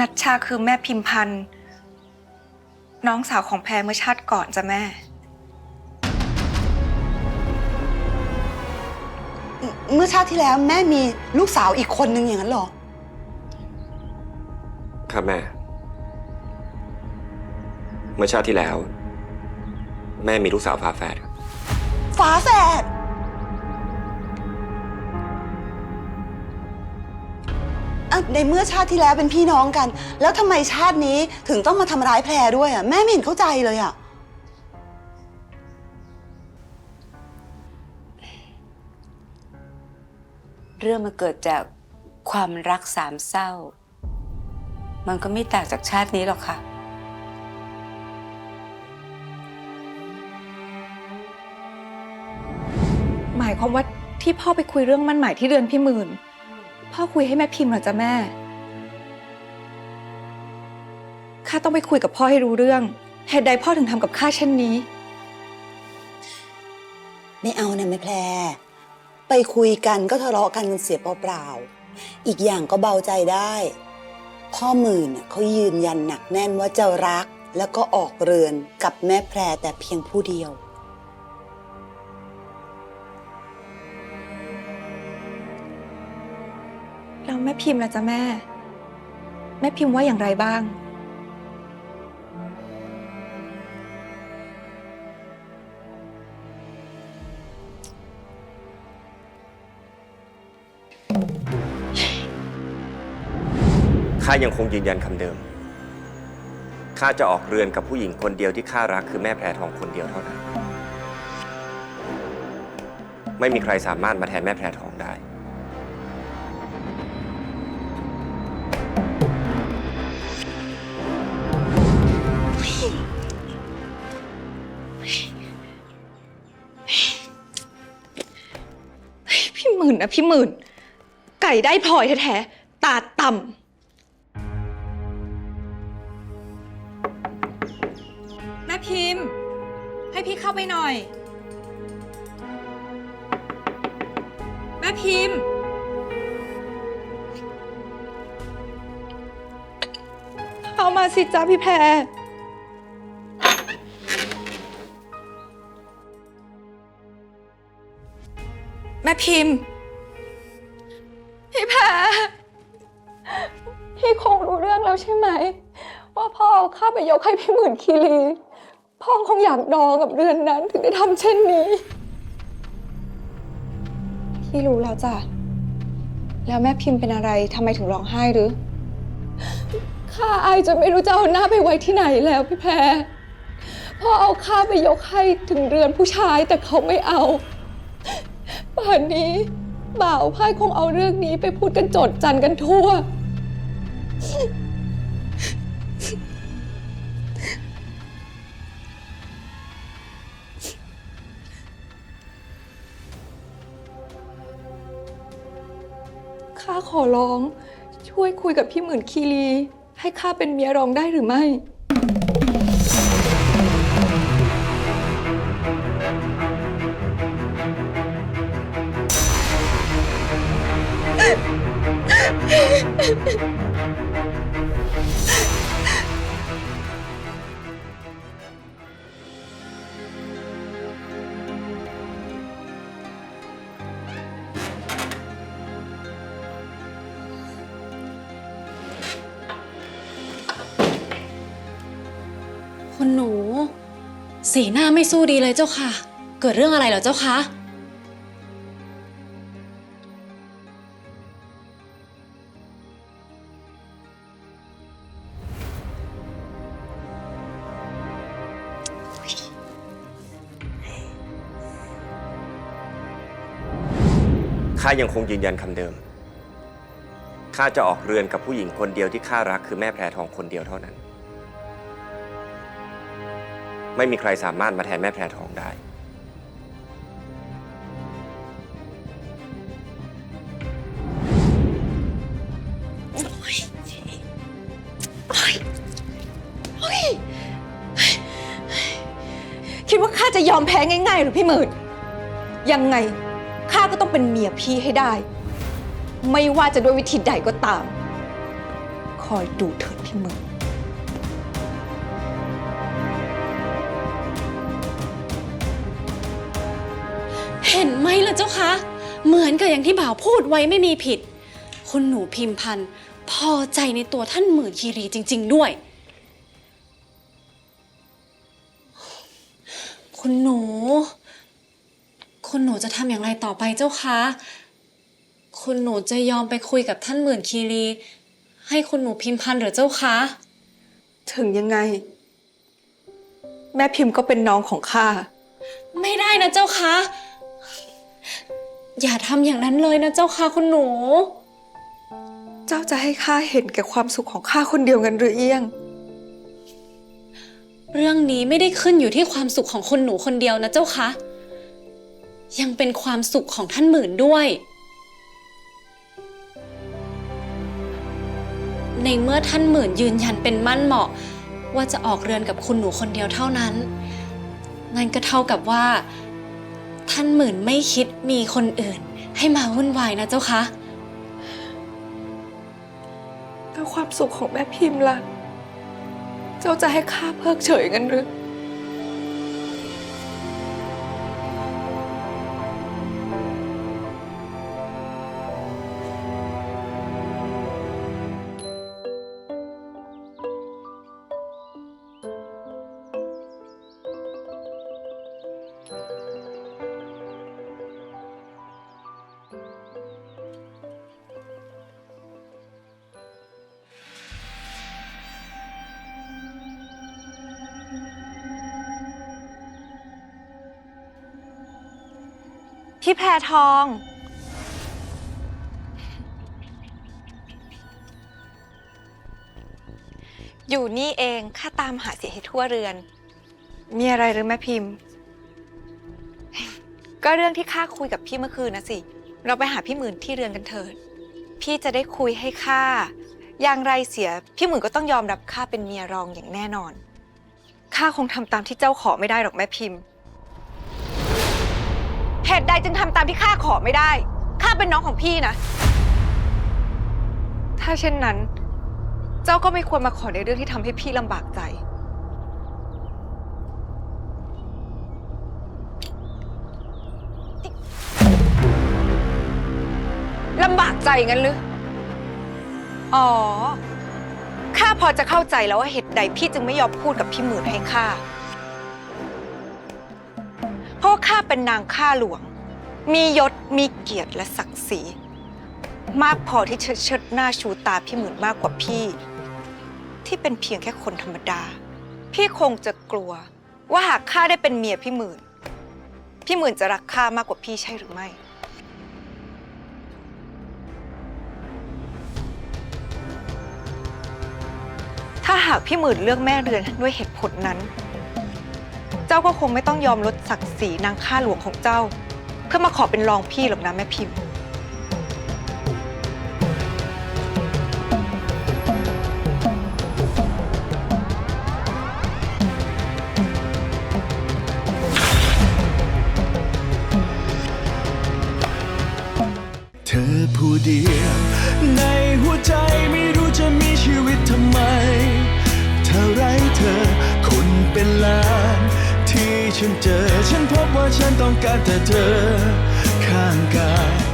นัชชาคือแม่พิมพันธ์ น้องสาวของแพรเมื่อชาติก่อนจ้ะแม่ เมื่อชาติที่แล้วแม่มีลูกสาวอีกคนนึงอย่างนั้นเหรอ ครับแม่ เมื่อชาติที่แล้ว แม่มีลูกสาวฝาแฝดครับ ฝาแฝด อะในเมื่อชาติที่แล้วเป็นพี่น้องกัน แล้วทำไมชาตินี้ถึงต้องมาทำร้ายแพรด้วยอะแม่ไม่เห็นเข้าใจเลยอะเรื่องมันเกิดจากความรักสามเศร้า มันก็ไม่ต่างจากชาตินี้หรอกค่ะ หมายความว่าที่พ่อไปคุยเรื่องมั่นหมายที่เรือนพี่หมื่น พ่อคุยให้แม่พิมพ์เหรอจ๊ะแม่ ข้าต้องไปคุยกับพ่อให้รู้เรื่อง เหตุใดพ่อถึงทำกับข้าเช่นนี้ ไม่เอานะแม่แพร ไปคุยกันก็ทะเลาะกันมันเสียเปล่าๆ อีกอย่างก็เบาใจได้ พ่อหมื่นน่ะเขายืนยันหนักแน่นว่าจะรักแล้วก็ออกเรือนกับแม่แพรแต่เพียงผู้เดียว แล้วแม่พิมพ์ล่ะจ๊ะแม่ แม่พิมพ์ว่าอย่างไรบ้าง ข้ายังคงยืนยันคำเดิม ข้าจะออกเรือนกับผู้หญิงคนเดียวที่ข้ารักคือแม่แพรทองคนเดียวเท่านั้น ไม่มีใครสามารถมาแทนแม่แพรทองได้ นนะพี่หมื่น ไก่ได้พลอยแท้ๆ ตาต่ำแม่พิมพ์ ให้พี่เข้าไปหน่อย แม่พิมพ์ เอามาสิจ้าพี่แพรแม่พิมพ์พี่ พี่คงรู้เรื่องแล้วใช่ไหม ว่าพ่อเอาข้าไปยกให้พี่หมื่นคีรี พ่อคงอยากดองกับเรือนนั้นถึงได้ทำเช่นนี้ พี่รู้แล้วจ้ะ แล้วแม่พิมพ์เป็นอะไรทำไมถึงร้องไห้หรือข้าอายจนไม่รู้จะเอาหน้าไปไว้ที่ไหนแล้วพี่แพรพ่อเอาข้าไปยกให้ถึงเรือนผู้ชายแต่เขาไม่เอาป่านนี้บ่าวพ่ายคงเอาเรื่องนี้ไปพูดกันจดจันกันทั่ว ข้าขอร้อง ช่วยคุยกับพี่หมื่นคีรี ให้ข้าเป็นเมียรองได้หรือไม่ คุณหนู สีหน้าไม่สู้ดีเลยเจ้าค่ะ เกิดเรื่องอะไรเหรอเจ้าคะ ข้ายังคงยืนยันคำเดิม ข้าจะออกเรือนกับผู้หญิงคนเดียวที่ข้ารักคือแม่แพรทองคนเดียวเท่านั้น ไม่มีใครสามารถมาแทนแม่แพรทองได้ คิดว่าข้าจะยอมแพ้ง่ายๆหรือพี่หมื่นยังไง ก็ต้องเป็นเมียพี่ให้ได้ ไม่ว่าจะด้วยวิธีใดก็ตาม คอยดูเถิดพี่มื่นเห็นไหมล่ะเจ้าคะ เหมือนกับอย่างที่บ่าวพูดไว้ไม่มีผิด คุณหนูพิมพันธ์พอใจในตัวท่านหมื่นคีรีจริง ๆ ด้วย คุณหนู คุณหนูจะทำอย่างไรต่อไปเจ้าคะ คุณหนูจะยอมไปคุยกับท่านหมื่นคีรี ให้คุณหนูพิมพันธ์หรือเจ้าคะ ถึงยังไง แม่พิมพ์ก็เป็นน้องของข้า ไม่ได้นะเจ้าคะ อย่าทำอย่างนั้นเลยนะเจ้าค่ะคุณหนู เจ้าจะให้ข้าเห็นแก่ความสุขของข้าคนเดียวกันหรือเอี้ยง เรื่องนี้ไม่ได้ขึ้นอยู่ที่ความสุขของคุณหนูคนเดียวนะเจ้าคะ ยังเป็นความสุขของท่านหมื่นด้วย ในเมื่อท่านหมื่นยืนยันเป็นมั่นเหมาะ ว่าจะออกเรือนกับคุณหนูคนเดียวเท่านั้น นั่นก็เท่ากับว่า ท่านหมื่นไม่คิดมีคนอื่น ให้มาวุ่นวายนะเจ้าคะแล้วความสุขของแม่พิมพ์ล่ะ เจ้าจะให้ข้าเพิกเฉยกันหรือ พี่แพรทอง อยู่นี่เองข้าตามหาเสียให้ทั่วเรือน มีอะไรหรือแม่พิมพ์ ก็เรื่องที่ข้าคุยกับพี่เมื่อคืนนะสิ เราไปหาพี่หมื่นที่เรือนกันเถิด พี่จะได้คุยให้ข้า อย่างไรเสีย พี่หมื่นก็ต้องยอมรับข้าเป็นเมียรองอย่างแน่นอน ข้าคงทำตามที่เจ้าขอไม่ได้หรอกแม่พิมพ์ เหตุใดจึงทำตามที่ข้าขอไม่ได้ ข้าเป็นน้องของพี่นะ ถ้าเช่นนั้น เจ้าก็ไม่ควรมาขอในเรื่องที่ทำให้พี่ลำบากใจ ลำบากใจงั้นหรือ อ๋อ ข้าพอจะเข้าใจแล้วว่าเหตุใดพี่จึงไม่ยอมพูดกับพี่หมื่นให้ข้าเพ ราะข้าเป็นนางข้าหลวง มียศมีเกียรติและศักดิ์ศรี มากพอที่จะเชิดหน้าชูตาพี่หมื่นมากกว่าพี่ ที่เป็นเพียงแค่คนธรรมดา พี่คงจะกลัว ว่าหากข้าได้เป็นเมียพี่หมื่น พี่หมื่นจะรักข้ามากกว่าพี่ใช่หรือไม่ถ้าหากพี่หมื่นเลือกแม่เรือนด้วยเหตุผลนั้น จ้าก็คงไม่ต้องยอมลดศักดิ์ศรีนางข้าหลวงของเจ้า เพื่อมาขอเป็นรองพี่หรอกนะแม่พิมพ์ ฉันต้องการแต่เธอข้างกาย